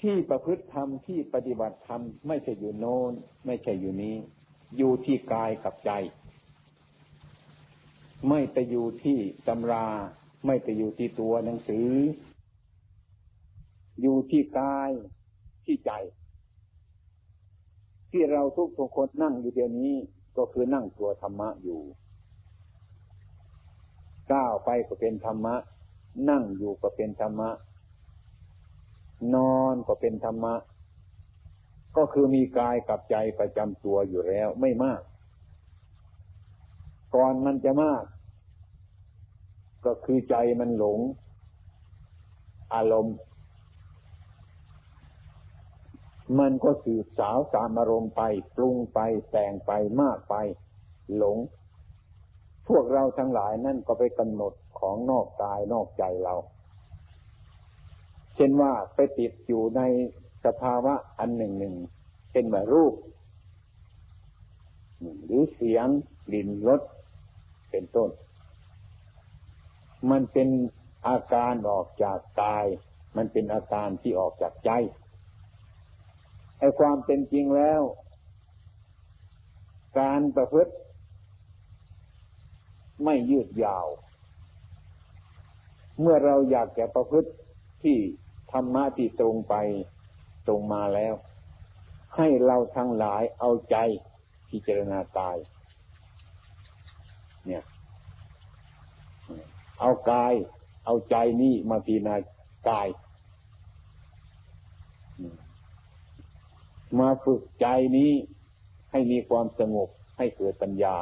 ที่ประพฤติธรรมที่ปฏิบัติธรรมไม่ใช่อยู่โน้น ไม่ใช่อยู่นี้ อยู่ที่กายกับใจ ไม่ไปอยู่ที่ตำรา ไม่ไปอยู่ที่ตัวหนังสือ อยู่ที่กายที่ใจ ที่เราทุกทุกคนนั่งอยู่เดี๋ยวนี้ก็คือนั่งตัวธรรมะอยู่ก้าวไปก็เป็นธรรมะ นั่งอยู่ก็เป็นธรรมะ นอนก็เป็นธรรมะ ก็คือมีกายกับใจประจำตัวอยู่แล้วไม่มาก ก่อนมันจะมาก ก็คือใจมันหลง อารมณ์ มันก็สืบสาวตามอารมณ์ไป ปรุงไปแต่งไปมากไป หลง พวกเราทั้งหลายนั่นก็ไปกำหนดของนอกกายนอกใจเรา เช่นว่าไปติดอยู่ในสภาวะอันหนึ่งหนึ่งเป็นแบบรูป หรือเสียงกลิ่นรสเป็นต้น มันเป็นอาการออกจากกาย มันเป็นอาการที่ออกจากใจไอ้ความเป็นจริงแล้ว การประพฤติ ไม่ยืดยาว เมื่อเราอยากจะประพฤติที่ รรมะที่ตรงไปตรงมาแล้ว ให้เราทั้งหลายเอาใจพิจารณากาย เนี่ย เอากาย เอาใจนี่มาพิจารณากาย มาฝึกใจนี้ให้มีความสงบให้เกิดปัญญา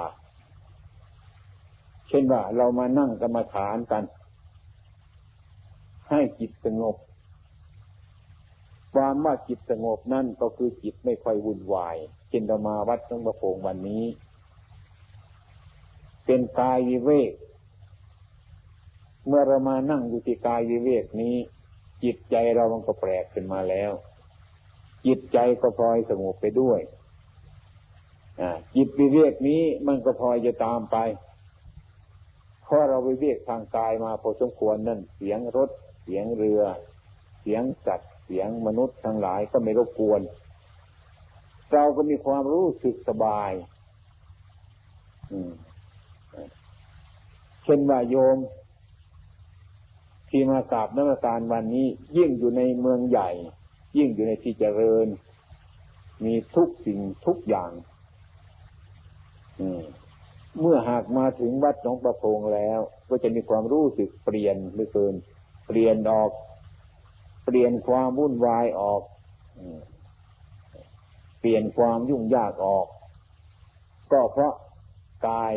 เช่นว่าเรามานั่งกรรมฐานกัน ให้จิตสงบ ความว่าจิตสงบนั่นก็คือจิตไม่ค่อยวุ่นวายเช่นเรามาวัดหลวงประโพงวันนี้ เป็นกายวิเวก เมื่อเรามานั่งอยู่ที่กายวิเวกนี้ จิตใจเรามันก็แปลกขึ้นมาแล้ว จิตใจก็พลอยสงบไปด้วยจิตวิเวกนี้มันก็พลอยจะตามไปเพราะเราวิเวกทางกายมาพอสมควรนั่นเสียงรถ เสียงเรือ เสียงสัตว์ เสียงมนุษย์ทั้งหลายก็ไม่รบกวน เราก็มีความรู้สึกสบายเช่นว่าโยม ที่มากราบนักการวันนี้ ยิ่งอยู่ในเมืองใหญ่ ยิ่งอยู่ในที่เจริญ มีทุกสิ่งทุกอย่างเมื่อหากมาถึงวัดหนองประพงแล้ว ก็จะมีความรู้สึกเปลี่ยนเหลือเกิน เปลี่ยนออก เปลี่ยนความวุ่นวายออกเปลี่ยนความยุ่งยากออก ก็เพราะกาย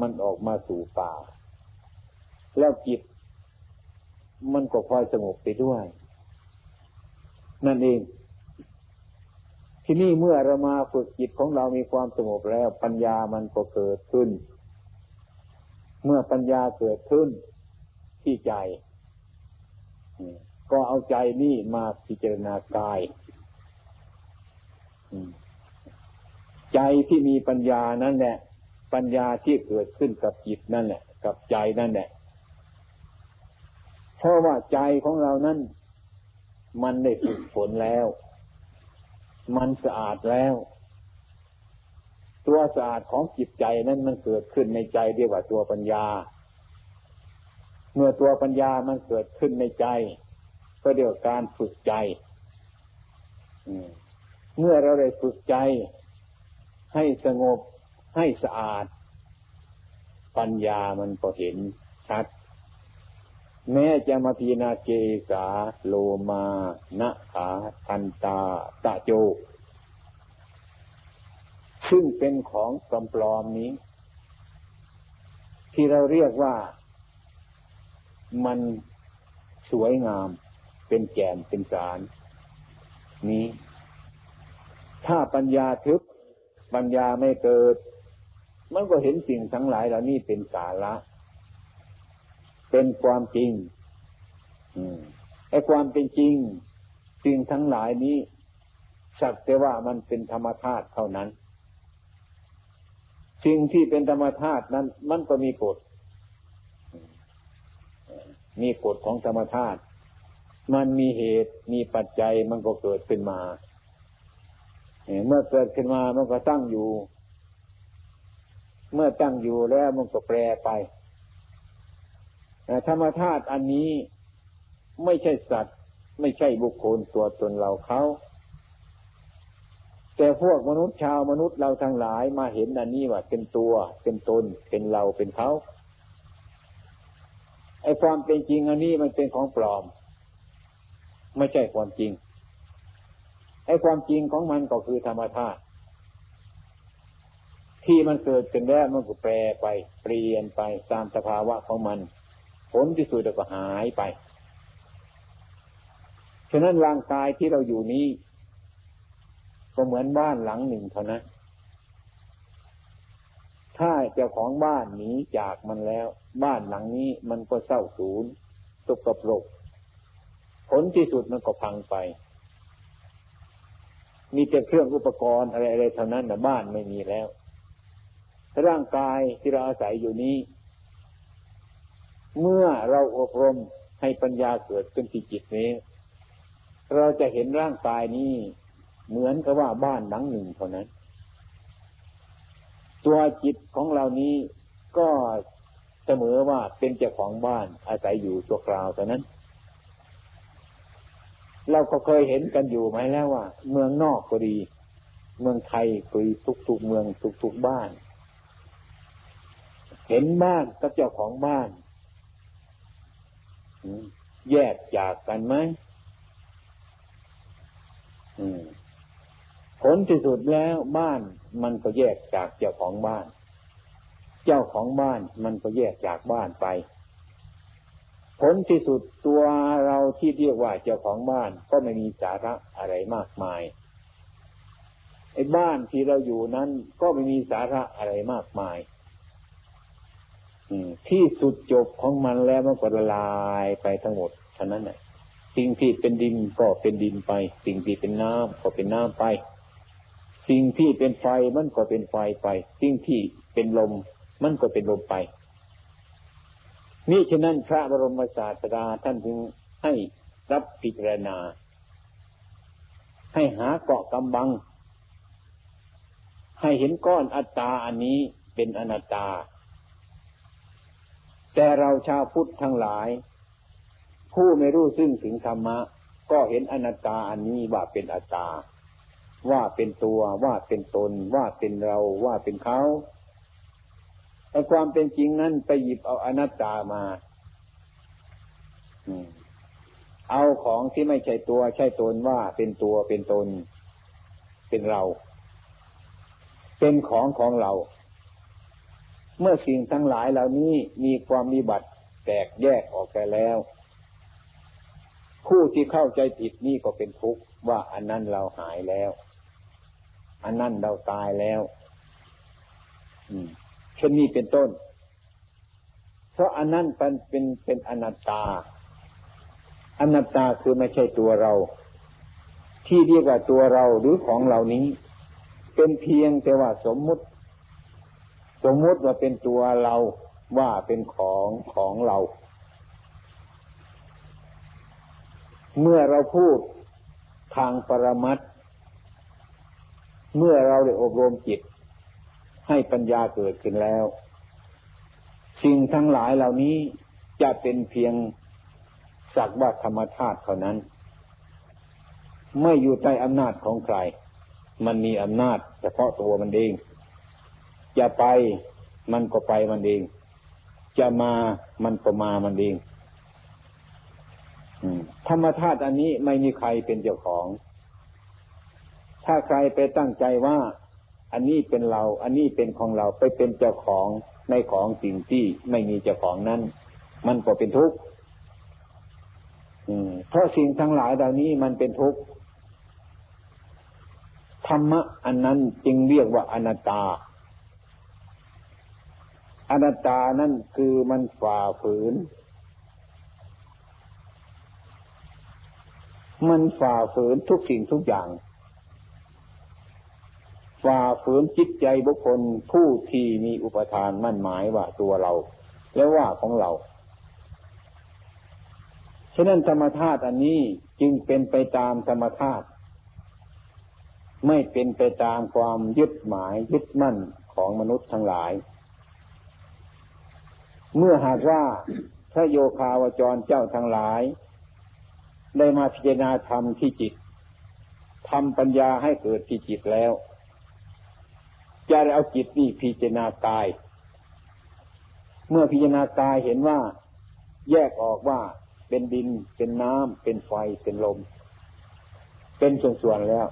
มันออกมาสู่ป่า แล้วจิต มันก็คอยสงบไปด้วย นั่นเอง ที่นี่เมื่อเรามาฝึกจิตของเรามีความสงบแล้ว ปัญญามันก็เกิดขึ้น เมื่อปัญญาเกิดขึ้นที่ใจ ก็เอาใจนี่มาพิจารณากายใจที่มีปัญญานั่นแหละ ปัญญาที่เกิดขึ้นกับจิตนั่นแหละ กับใจนั่นแหละเพราะว่าใจของเรานั้น มันได้ฝึกฝนแล้ว มันสะอาดแล้ว ตัวสะอาดของจิตใจนั้นมันเกิดขึ้นในใจเรียกว่าตัวปัญญา เมื่อตัวปัญญามันเกิดขึ้นในใจ ก็เรียกการฝึกใจเมื่อเราได้ฝึกใจ ให้สงบให้สะอาด ปัญญามันก็เห็นชัด แม้จะมาพีนาเกสาโลมานะขาทันตาตะโจ ซึ่งเป็นของปลอมนี้ ที่เราเรียกว่ามันสวยงาม เป็นแก่นเป็นสารนี้ ถ้าปัญญาทึบปัญญาไม่เกิด มันก็เห็นสิ่งทั้งหลายเหล่านี้เป็นสาระ เป็นความจริงไอ้ความเป็นจริง สิ่งทั้งหลายนี้ สักแต่ว่ามันเป็นธรรมธาตุเท่านั้น สิ่งที่เป็นธรรมธาตุนั้น มันก็มีกฎมีกฎของธรรมธาตุ มันมีเหตุมีปัจจัยมันก็เกิดขึ้นมาเมื่อเกิดขึ้นมามันก็ตั้งอยู่ เมื่อตั้งอยู่แล้วมันก็แปรไปธรรมธาตุอันนี้ไม่ใช่สัตว์ ไม่ใช่บุคคลตัวตนเราเขา แต่พวกมนุษย์ชาวมนุษย์เราทั้งหลายมาเห็นอันนี้ว่าเป็นตัวเป็นตนเป็นเราเป็นเขาไอ้ความเป็นจริงอันนี้มันเป็นของปลอม ไม่ใช่ความจริงไอ้ความจริงของมันก็คือธรรมธาตุที่มันเกิดขึ้นแล้วมันก็แปรไป เปลี่ยนไปตามสภาวะของมัน ผลที่สุดก็หายไป ฉะนั้นร่างกายที่เราอยู่นี้ ก็เหมือนบ้านหลังหนึ่งเท่านั้นถ้าเจ้าของบ้านหนีจากมันแล้ว บ้านหลังนี้มันก็เศร้าสูญสกปรก ผลที่สุดมันก็พังไป มีแต่เครื่องอุปกรณ์อะไรๆเท่านั้นนะบ้านไม่มีแล้ว ร่างกายที่เราอาศัยอยู่นี้ เมื่อเราอบรมให้ปัญญาเกิดขึ้นที่จิตนี้ เราจะเห็นร่างกายนี้เหมือนกับว่าบ้านหลังหนึ่งเท่านั้น ตัวจิตของเรานี้ก็เสมอว่าเป็นเจ้าของบ้านอาศัยอยู่ตัวคราวเท่านั้น เราก็เคยเห็นกันอยู่ไหมแล้วว่า เมืองนอกก็ดี เมืองไทยก็ดีทุกๆเมืองทุกๆบ้าน เห็นบ้านกับเจ้าของบ้านแยกจากกันไหมผลที่สุดแล้วบ้านมันก็แยกจากเจ้าของบ้าน เจ้าของบ้านมันก็แยกจากบ้านไป ผลที่สุดตัวเราที่เรียกว่าเจ้าของบ้านก็ไม่มีสาระอะไรมากมายไอ้บ้านที่เราอยู่นั้นก็ไม่มีสาระอะไรมากมายที่สุดจบของมันแล้วมันก็ละลายไปทั้งหมดเท่านั้นแหละสิ่งที่เป็นดินก็เป็นดินไป สิ่งที่เป็นน้ำก็เป็นน้ำไป สิ่งที่เป็นไฟมันก็เป็นไฟไป สิ่งที่เป็นลมมันก็เป็นลมไป นี่ฉะนั้นพระบรมศาสดาท่านจึงให้รับพิจารณา ให้หาเกาะกำบัง ให้เห็นก้อนอัตตาอันนี้เป็นอนัตตา แต่เราชาวพุทธทั้งหลาย ผู้ไม่รู้ซึ่งถึงธรรมะ ก็เห็นอนัตตาอันนี้ว่าเป็นอัตตา ว่าเป็นตัวว่าเป็นตน ว่าเป็นเราว่าเป็นเขา แต่ความเป็นจริงนั้นไปหยิบเอาอนัตตามาเอาของที่ไม่ใช่ตัว ใช่ตนว่าเป็นตัวเป็นตน เป็นเรา เป็นของของเรา เมื่อสิ่งทั้งหลายเหล่านี้มีความมีบัติแตกแยกออกไปแล้ว ผู้ที่เข้าใจผิดนี่ก็เป็นทุกข์ว่าอันนั้นเราหายแล้ว อันนั้นเราตายแล้วเช่นนี้เป็นต้น เพราะอันนั้นเป็นเป็นเป็นอนัตตา อนัตตาคือไม่ใช่ตัวเรา ที่เรียกว่าตัวเราหรือของเหล่านี้ เป็นเพียงแต่ว่าสมมุติ สมมุติว่าเป็นตัวเราว่าเป็นของของเรา เมื่อเราพูดทางปรมัตเมื่อเราได้อบรมจิต ให้ปัญญาเกิดขึ้นแล้ว สิ่งทั้งหลายเหล่านี้จะเป็นเพียงสักว่าธรรมชาติเท่านั้น ไม่อยู่ใต้อำนาจของใคร มันมีอำนาจเฉพาะตัวมันเองจะไปมันก็ไปมันเอง จะมามันก็มามันเองธรรมธาตุอันนี้ไม่มีใครเป็นเจ้าของ ถ้าใครไปตั้งใจว่า อันนี้เป็นเรา อันนี้เป็นของเราไปเป็นเจ้าของในของสิ่งที่ไม่มีเจ้าของนั้น มันก็เป็นทุกข์เพราะสิ่งทั้งหลายเหล่านี้มันเป็นทุกข์ธรรมะอันนั้นจึงเรียกว่าอนัตตา อนัตตานั่นคือมันฝ่าฝืน มันฝ่าฝืนทุกสิ่งทุกอย่าง ฝ่าฝืนจิตใจบุคคลผู้ที่มีอุปทานมั่นหมายว่าตัวเรา และว่าของเรา ฉะนั้นธรรมธาตุอันนี้จึงเป็นไปตามธรรมธาตุไม่เป็นไปตามความยึดหมายยึดมั่นของมนุษย์ทั้งหลาย เมื่อหากว่าพระโยคาวจรเจ้าทั้งหลาย ได้มาพิจารณาธรรมที่จิตทำปัญญาให้เกิดที่จิตแล้ว จะเอาจิตนี่พิจารณากาย เมื่อพิจารณากายเห็นว่าแยกออกว่าเป็นดินเป็นน้ำเป็นไฟเป็นลม เป็นส่วนๆแล้ว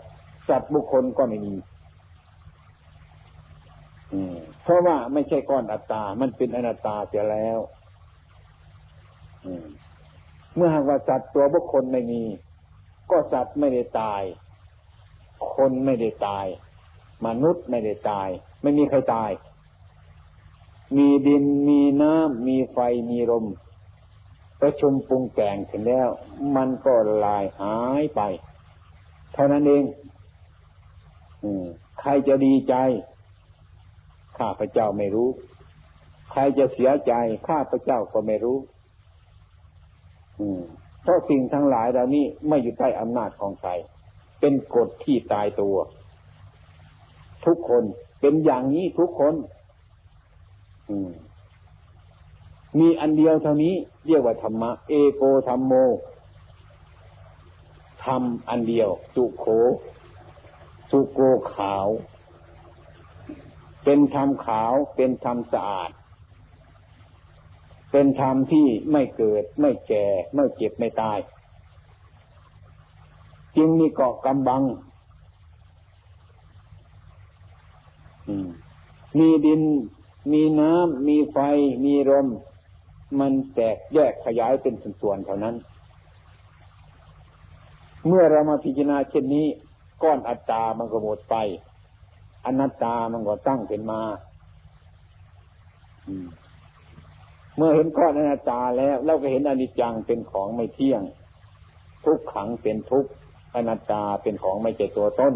สัตว์บุคคลก็ไม่มีเพราะว่าไม่ใช่ก้อนอัตตา มันเป็นอนัตตาเสียแล้วเมื่อหากว่าสัตว์ตัวบุคคลไม่มี ก็สัตว์ไม่ได้ตาย คนไม่ได้ตาย มนุษย์ไม่ได้ตาย ไม่มีใครตาย มีดินมีน้ำมีไฟมีลมประชุมปรุงแต่งถึงแล้ว มันก็ลายหายไป เท่านั้นเองใครจะดีใจ ข้าพเจ้าไม่รู้ ใครจะเสียใจ ข้าพเจ้าก็ไม่รู้เพราะสิ่งทั้งหลายเหล่านี้ไม่อยู่ใต้อำนาจของใคร เป็นกฎที่ตายตัว ทุกคนเป็นอย่างนี้ทุกคนมมีอันเดียวเท่านี้ เรียกว่าธรรมะ เอโกธรรมโมธรรมอันเดียว สุโขสุโกขาว เป็นธรรมขาว เป็นธรรมสะอาด เป็นธรรมที่ไม่เกิด ไม่แก่ ไม่เจ็บไม่ตาย จึงมีเกาะกำบัง มีดิน มีน้ำ มีไฟ มีลม มันแตกแยกขยายเป็นส่วนๆเท่านั้น เมื่อเรามาพิจารณาเช่นนี้ ก้อนอัตตามันก็หมดไป อนัตตามันก็ตั้งเป็นมาเมื่อเห็นก้อนอนัตตาแล้ว เราก็เห็นอนิจจังเป็นของไม่เที่ยง ทุกขังเป็นทุกอนัตตาเป็นของไม่เจตัวต้น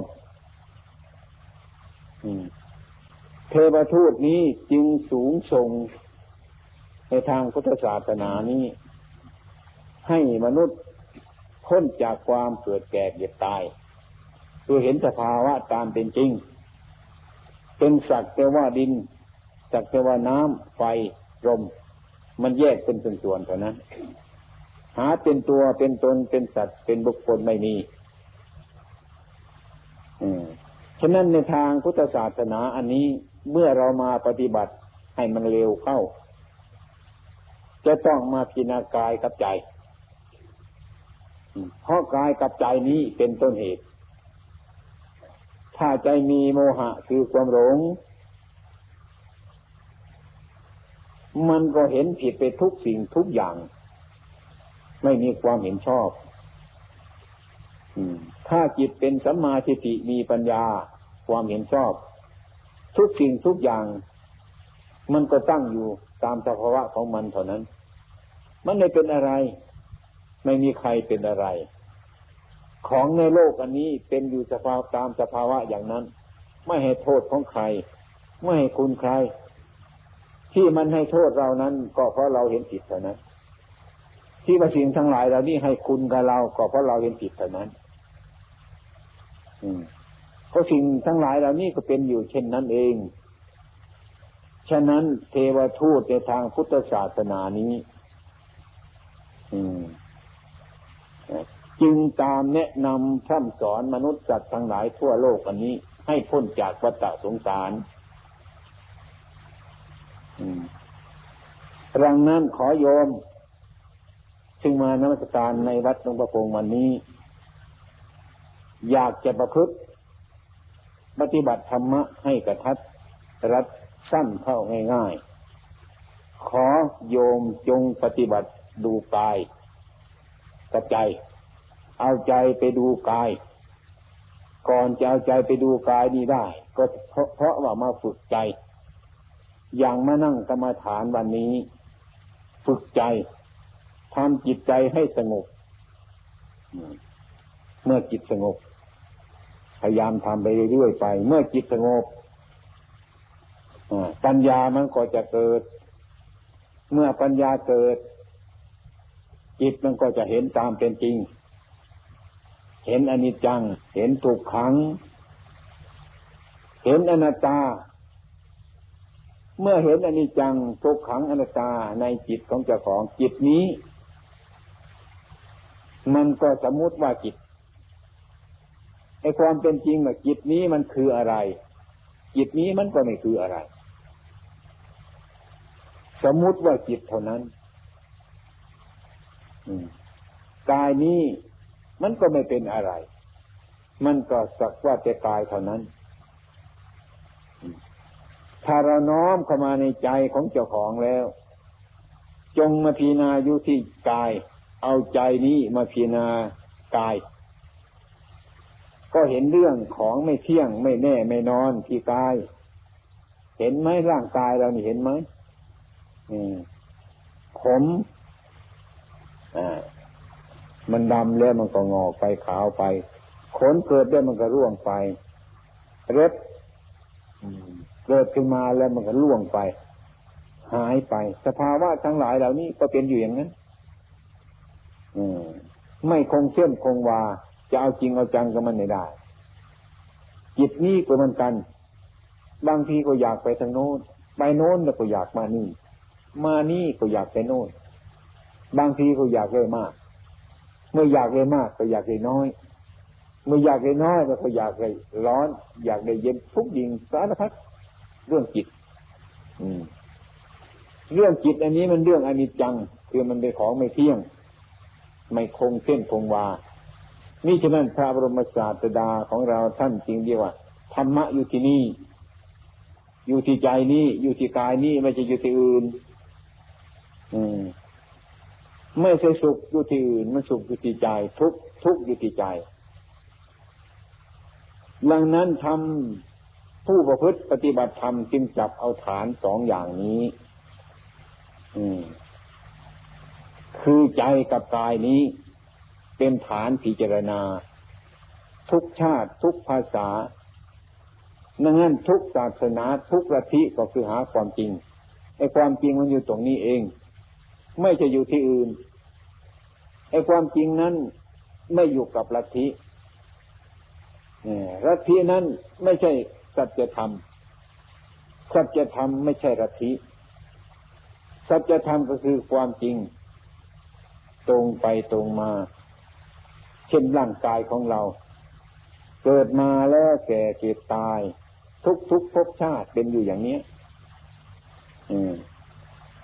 เทวทูตนี้จึงสูงส่งในทางพุทธศาสนานี้ ให้มนุษย์พ้นจากความเกิดแก่เจ็บตายคือเห็นสภาวะตามเป็นจริง เป็นสักแต่ว่าดิน สักแต่ว่าน้ำไฟลมมันแยกเป็นส่วนๆเท่านั้น หาเป็นตัวเป็นตนเป็นสัตว์เป็นบุคคลไม่มีฉะนั้นในทางพุทธศาสนาอันนี้ เมื่อเรามาปฏิบัติให้มันเร็วเข้า จะต้องมาพิจารณากายกับใจเพราะกายกับใจนี้เป็นต้นเหตุ ถ้าใจมีโมหะคือความหลง มันก็เห็นผิดไปทุกสิ่งทุกอย่าง ไม่มีความเห็นชอบถ้าจิตเป็นสัมมาทิฏฐิมีปัญญาความเห็นชอบ ทุกสิ่งทุกอย่าง มันก็ตั้งอยู่ตามสภาวะของมันเท่านั้น มันไม่เป็นอะไร ไม่มีใครเป็นอะไร ของในโลกอันนี้เป็นอยู่สภาวตามสภาวะอย่างนั้น ไม่ให้โทษของใคร ไม่ให้คุณใคร ที่มันให้โทษเรานั้น ก็เพราะเราเห็นผิดเท่านั้น ที่ประสิ่งทั้งหลายเรานี่ให้คุณกับเรา ก็เพราะเราเห็นผิดเท่านั้น อืม เพราะสิ่งทั้งหลายเหล่านี้ก็เป็นอยู่เช่นนั้นเอง ฉะนั้นเทวทูตในทางพุทธศาสนานี้จึงตามแนะนำท่ำสอนมนุษย์สัตว์ทั้งหลายทั่วโลกอันนี้ ให้พ้นจากวัฏสงสารรังนั้นขอโยม ซึ่งมานมัสการในวัดหลวงประพงวันนี้ อยากจะประพฤติ ปฏิบัติธรรมะให้กระทัดรัดสั้นเข้าง่ายๆ ขอโยมจงปฏิบัติดูกายกระใจ เอาใจไปดูกาย ก่อนจะเอาใจไปดูกายนี้ได้ ก็เพราะเพราะว่ามาฝึกใจ อย่างมานั่งกรรมฐานวันนี้ ฝึกใจทำจิตใจให้สงบ เมื่อจิตสงบ พยายามทำไปเรื่อยๆไป เมื่อจิตสงบปัญญามันก็จะเกิด เมื่อปัญญาเกิด จิตมันก็จะเห็นตามเป็นจริง เห็นอนิจจัง เห็นทุกขัง เห็นอนัตตา เมื่อเห็นอนิจจังทุกขังอนัตตาในจิตของเจ้าของจิตนี้ มันก็สมมติว่าจิต ไอ้ความเป็นจริงว่าจิตนี้มันคืออะไร จิตนี้มันก็ไม่คืออะไร สมมุติว่าจิตเท่านั้นกายนี้มันก็ไม่เป็นอะไร มันก็สักว่าแต่กายเท่านั้น ถ้าเราน้อมเข้ามาในใจของเจ้าของแล้ว จงมาพิจาอยู่ที่กาย เอาใจนี้มาพิจารณากาย ก็เห็นเรื่องของไม่เที่ยงไม่แน่ไม่นอนที่กาย เห็นไหมร่างกายเรานี่เห็นไหมผมอ่ามันดำแล้วมันก็งอกไปขาวไป ขนเกิดได้มันก็ร่วงไปเร็บเกิดขึ้นมาแล้วมันก็ร่วงไป หายไป สภาวะทั้งหลายเหล่านี้ก็เป็นอยู่อย่างนั้นไม่คงเส้นคงวา จะเอาจริงเอาจังกับมันไม่ได้ จิตนี้ก็เหมือนกัน บางทีก็อยากไปทางโน้น ไปโน้นแล้วก็อยากมานี่ มานี่ก็อยากไปโน้น บางทีก็อยากเลยมาก เมื่ออยากได้มาก ก็อยากได้น้อย เมื่ออยากได้น้อยก็อยากได้ร้อน อยากได้เย็นทุกดิ่งสารพัดเรื่องจิต อืมเรื่องจิตอันนี้มันเรื่องอนิจจัง คือมันเป็นของไม่เที่ยง ไม่คงเส้นคงวา นี่ฉะนั้นพระบรมศาสดาของเราท่านจริงเดียวว่าธรรมะอยู่ที่นี่ อยู่ที่ใจนี้ อยู่ที่กายนี้ไม่ใช่อยู่ที่อื่น อืมไม่ใช่สุขอยู่ที่อื่น มันสุขอยู่ที่ใจ ทุกทุกอยู่ที่ใจ ดังนั้นทำผู้ประพฤติปฏิบัติธรรมจึงจับเอาฐานสองอย่างนี้ อืมคือใจกับกายนี้ เป็นฐานพิจารณา ทุกชาติทุกภาษาดังนั้นทุกศาสนาทุกระทิก็คือหาความจริงไอ้ความจริงมันอยู่ตรงนี้เอง ไม่จะอยู่ที่อื่นไอ้ความจริงนั้นไม่อยู่กับลัทธิลัทธินั้นไม่ใช่สัจธรรม สัจธรรมไม่ใช่ลัทธิ สัจธรรมก็คือความจริง ตรงไปตรงมา ช่นร่างกายของเรา เกิดมาแล้วแก่เก็บตาย ทุกทุกภพชาติเป็นอยู่อย่างนี้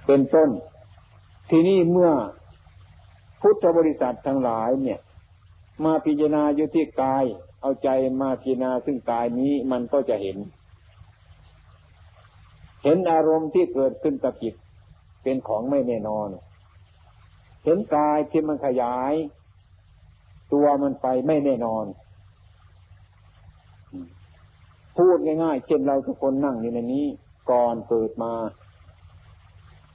เป็นต้น ทีนี้เมื่อพุทธบริษัททั้งหลายเนี่ย มาพิจารณาอยู่ที่กาย เอาใจมาพิจารณาซึ่งกายนี้มันก็จะเห็น เห็นอารมณ์ที่เกิดขึ้นกับจิตเป็นของไม่แน่นอน เห็นกายที่มันขยาย ตัวมันไปไม่แน่นอน พูดง่ายๆเช่นเราทุกคนนั่งอยู่ในนี้ ก่อนเกิดมา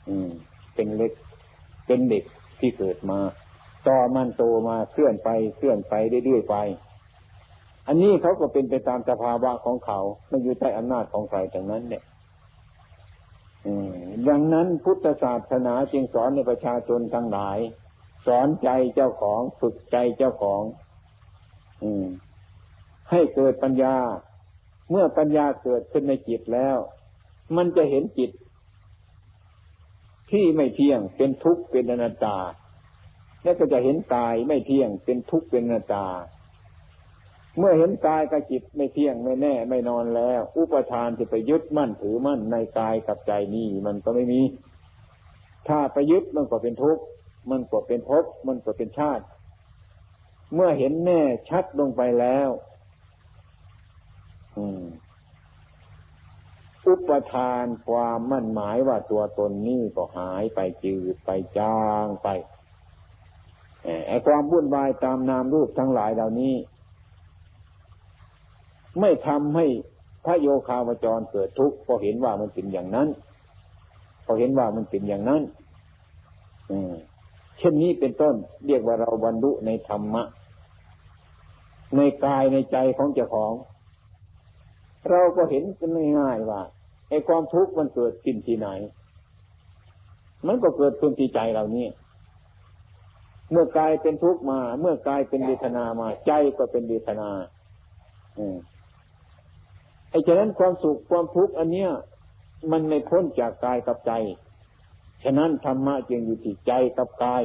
อืม เป็นเล็ก เป็นเด็กที่เกิดมา ต่อมันโตมาเคลื่อนไปเคลื่อนไปเรื่อยๆไป อันนี้เขาก็เป็นไปตามสภาวะของเขา ไม่อยู่ใต้อำนาจของใครแต่นั้นเนี่ยดังนั้นพุทธศาสนาจึงสอนในประชาชนทั้งหลาย สอนใจเจ้าของฝึกใจเจ้าของ อืม ให้เกิดปัญญา เมื่อปัญญาเกิดขึ้นในจิตแล้ว มันจะเห็นจิต ที่ไม่เที่ยงเป็นทุกข์เป็นอนัตตา แล้วก็จะเห็นกายไม่เที่ยงเป็นทุกข์เป็นอนัตตา เมื่อเห็นกายกับจิตไม่เที่ยงไม่แน่ ไม่นอนแล้ว อุปทานจะไปยึดมั่นถือมั่นในกายกับใจนี้มันก็ไม่มี ถ้าไปยึดมันก็เป็นทุกข์ มันก็เป็นภพมันก็เป็นชาติ เมื่อเห็นแน่ชัดลงไปแล้วอุปทานความมั่นหมายว่าตัวตนนี้ก็หายไปจืดไปจางไปไอ้ความวุ่นวายตามนามรูปทั้งหลายเหล่านี้ ไม่ทำให้พระโยคาวจรเกิดทุกข์เพราะเห็นว่ามันเป็นอย่างนั้นพอเห็นว่ามันเป็นอย่างนั้นเช่นนี้เป็นต้น เรียกว่าเราบรรลุในธรรมะ ในกายในใจของเจ้าของ เราก็เห็นกันง่ายๆว่าไอ้ความทุกข์มันเกิดขึ้นที่ไหน มันก็เกิดขึ้นที่ใจเรานี่เมื่อกายเป็นทุกข์มา เมื่อกายเป็นเวทนามา ใจก็เป็นเวทนา อืมไอ้ฉะนั้นความสุขความทุกข์อันเนี้ย มันไม่พ้นจากกายกับใจ ฉะนั้นธรรมะจึงอยู่ที่ใจกับกาย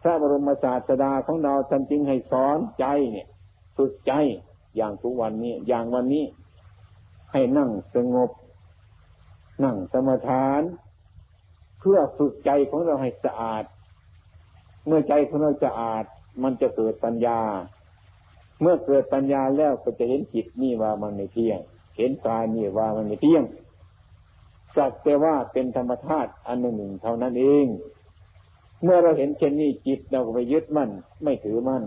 พระบรมศาสดาของเราท่านจึงให้สอนใจเนี่ยฝึกใจอย่างทุกวันนี้ อย่างวันนี้ ให้นั่งสงบ นั่งสมาทาน เพื่อฝึกใจของเราให้สะอาด เมื่อใจของเราสะอาด มันจะเกิดปัญญา เมื่อเกิดปัญญาแล้วก็จะเห็นจิตนี่ว่ามันไม่เที่ยง เห็นกายนี่ว่ามันไม่เที่ยง สักแต่ว่าเป็นธรรมธาตุอันหนึ่งเท่านั้นเอง เมื่อเราเห็นเช่นนี้จิตเราก็ไปยึดมั่นไม่ถือมั่น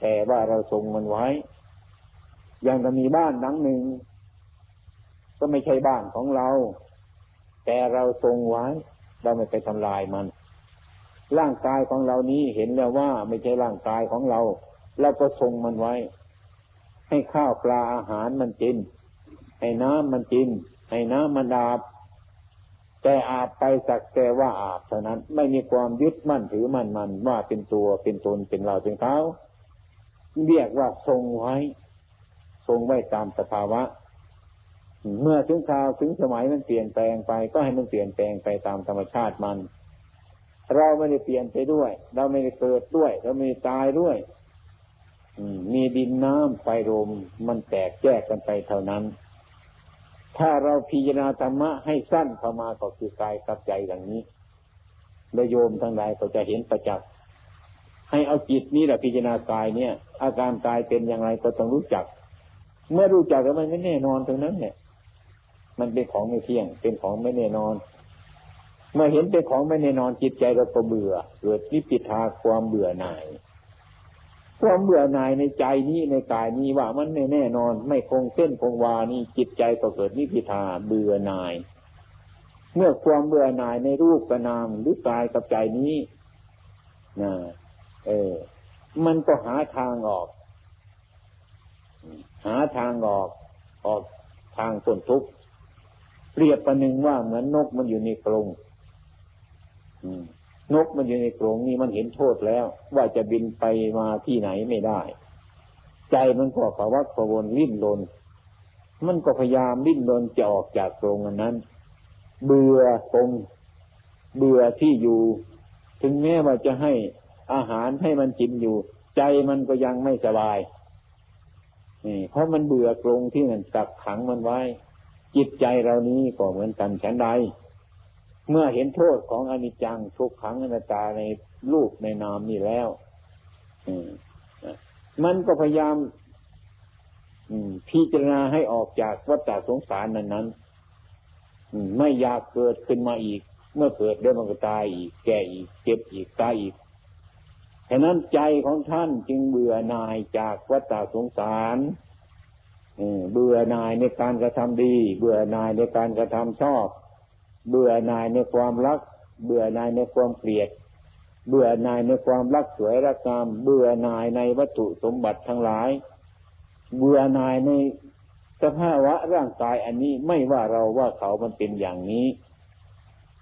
แต่ว่าเราทรงมันไว้ อย่างก็มีบ้านหลังหนึ่ง ก็ไม่ใช่บ้านของเรา แต่เราทรงไว้ เราไม่ไปทำลายมัน ร่างกายของเรานี้เห็นแล้วว่าไม่ใช่ร่างกายของเรา เราก็ทรงมันไว้ ให้ข้าวปลาอาหารมันกิน ให้น้ำมันกิน ให้น้ำมันอาบ แต่อาบไปสักแต่ว่าอาบเท่านั้น ไม่มีความยึดมั่นถือมั่นมันว่าเป็นตัวเป็นตนเป็นเราเป็นเขาเรียกว่าทรงไว้ ทรงไว้ตามสภาวะ เมื่อถึงคราวถึงสมัยมันเปลี่ยนแปลงไป ก็ให้มันเปลี่ยนแปลงไปตามธรรมชาติมัน เราไม่ได้เปลี่ยนไปด้วย เราไม่ได้เกิดด้วย เราไม่ได้ตายด้วยมีดินน้ำไฟลมมันแตกแยกกันไปเท่านั้น ถ้าเราพิจารณาธรรมะให้สั้นเข้ามาก็คือกายกับใจอย่างนี้โยมทั้งหลายก็จะเห็นประจักษ์ให้เอาจิตนี้แหละพิจารณากายเนี่ย อาการกายเป็นอย่างไรก็ต้องรู้จัก เมื่อรู้จักแล้วมันไม่แน่นอนตรงนั้นเนี่ย มันเป็นของไม่เที่ยง เป็นของไม่แน่นอน เมื่อเห็นเป็นของไม่แน่นอนจิตใจเราก็เบื่อ เกิดนิพิทาความเบื่อหน่าย ความเบื่อหน่ายในใจนี้ในกายนี้ว่ามันไม่แน่นอน ไม่คงเส้นคงวานี่จิตใจก็เกิดนิพิทาเบื่อหน่าย เมื่อความเบื่อหน่ายในรูปกนามหรือกายกับใจนี้นะเออ มันก็หาทางออก หาทางออกออกทางพ้นทุกข์เปรียบประหนึ่งว่าเหมือนนกมันอยู่ในกรง นกมันอยู่ในกรงนี่มันเห็นโทษแล้ว ว่าจะบินไปมาที่ไหนไม่ได้ ใจมันก็ภาวะประวนลิ้นลนมันก็พยายามลิ้นลนจะออกจากกรงอันนั้น เบื่อตรงเบื่อที่อยู่ ถึงแม้ว่าจะให้อาหารให้มันกินอยู่ ใจมันก็ยังไม่สบายนี่เพราะมันเบื่อกรงที่มันกักขังมันไว้ จิตใจเรานี้ก็เหมือนกันฉันใด เมื่อเห็นโทษของอนิจจังทุกขังอนัตตาในรูปในนามนี่แล้วมันก็พยายามพิจารณาให้ออกจากวัฏสงสารนั้นนั้นไม่อยากเกิดขึ้นมาอีก เมื่อเกิดได้มันก็ตายอีก แก่อีก เจ็บอีกตายอีกฉะนั้นใจของท่านจึงเบื่อหน่ายจากวัฏสงสารเบื่อหน่ายในการกระทำดี เบื่อหน่ายในการกระทำชอบ เบื่อหน่ายในความรัก เบื่อหน่ายในความเกลียด เบื่อหน่ายในความรักสวยรักงาม เบื่อหน่ายในวัตถุสมบัติทั้งหลาย เบื่อหน่ายในสภาวะร่างกายอันนี้ไม่ว่าเราว่าเขามันเป็นอย่างนี้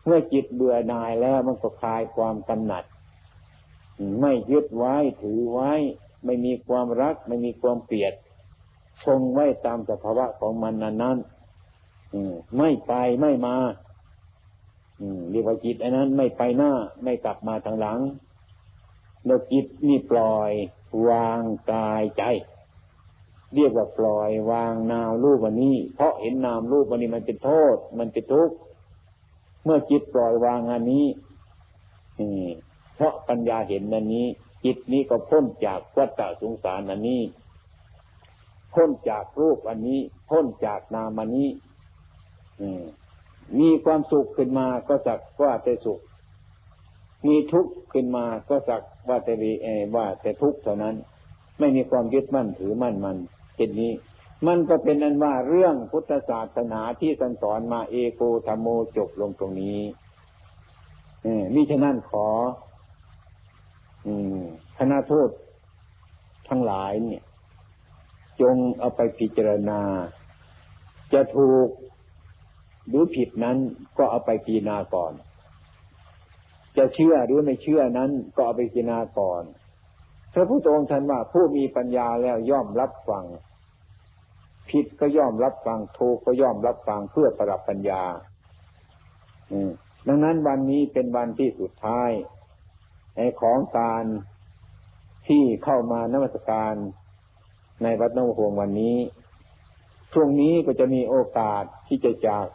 เมื่อจิตเบื่อหน่ายแล้วมันก็คลายความกำหนัด ไม่ยึดไว้ถือไว้ ไม่มีความรัก ไม่มีความเกลียดทรงไว้ตามสภาวะของมันนั้นนั้นไม่ไปไม่มา เรียกว่าจิตอันนั้นไม่ไปหน้าไม่กลับมาทางหลังแล้วจิตนี่ปล่อยวางกายใจ เรียกว่าปล่อยวางนามรูปวันนี้ เพราะเห็นนามรูปวันนี้มันเป็นโทษ มันเป็นทุกข์เมื่อจิตปล่อยวางอันนี้เพราะปัญญาเห็นนันนี้ จิตนี้ก็พ้นจากวัฏสงสารอันนี้ พ้นจากรูปอันนี้ พ้นจากนามอันนี้มี มีความสุขขึ้นมาก็สักว่าแต่สุข มีทุกข์ขึ้นมาก็สักว่าแต่วีเอว่าแต่ทุกข์เท่านั้น ไม่มีความยึดมั่นถือมั่นมันเช่นนี้ มันก็เป็นอันว่าเรื่องพุทธศาสนาที่ท่านสอนมาเอโกธรรมโมจบลงตรงนี้มิฉะนั้นขอคณะโทษทั้งหลายเนี่ย จงเอาไปพิจารณา จะถูก หรือผิดนั้นก็เอาไปพิจารณาก่อน จะเชื่อหรือไม่เชื่อนั้นก็เอาไปพิจารณาก่อนพระพุทธองค์ท่านว่าผู้มีปัญญาแล้วย่อมรับฟัง ผิดก็ย่อมรับฟังถูกก็ย่อมรับฟังเพื่อประดับปัญญาดังนั้นวันนี้เป็นวันที่สุดท้ายในของการที่เข้ามานมัสการในวัดนวหงวันนี้ ช่วงนี้ก็จะมีโอกาสที่จะจาก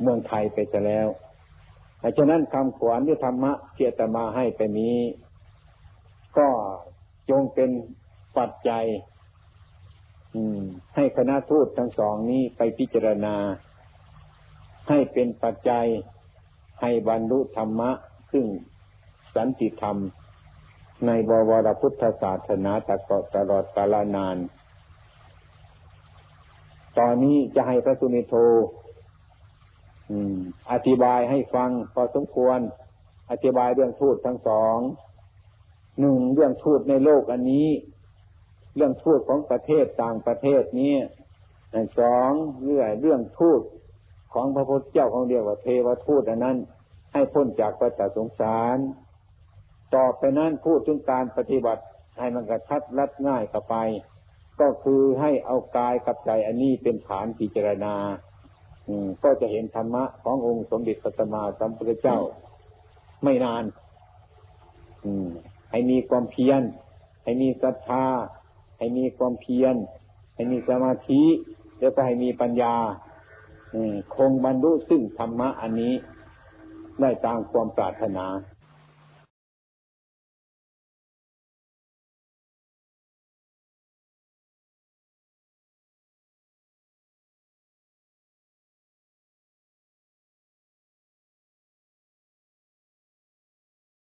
เมืองไทยไปจะแล้วดังนั้นคำขวัญที่ธรรมะเทตมาให้ไปนี้ ก็จงเป็นปัจจัยให้คณะทูตทั้งสองนี้ไปพิจารณา ให้เป็นปัจจัยให้บรรลุธรรมะ ซึ่งสันติธรรม ในบวรพุทธศาสนาตะกตลอดกาลนาน ตอนนี้จะให้พระสุนิโธ อธิบายให้ฟังพอสมควร อธิบายเรื่องทูตทั้งสองหนึ่งเรื่องทูตในโลกอันนี้ เรื่องทูตของประเทศต่างประเทศนี้สองเรื่องเรื่องทูตของพระพุทธเจ้าของเดียวว่าเทวทูตอันนั้น ให้พ้นจากปัจสงสาร ต่อไปนั้นพูดถึงการปฏิบัติให้มันกระชัดรัดง่ายกับไป ก็คือให้เอากายกับใจอันนี้เป็นฐานพิจารณา ก็จะเห็นธรรมะขององค์สมเด็จพระสัมมาสัมพุทธเจ้า ไม่นาน อืม ให้มีความเพียร ให้มีศรัทธา ให้มีความเพียร ให้มีสมาธิ แล้วก็ให้มีปัญญาคงบรรลุซึ่งธรรมะอันนี้ ได้ตามความปรารถนา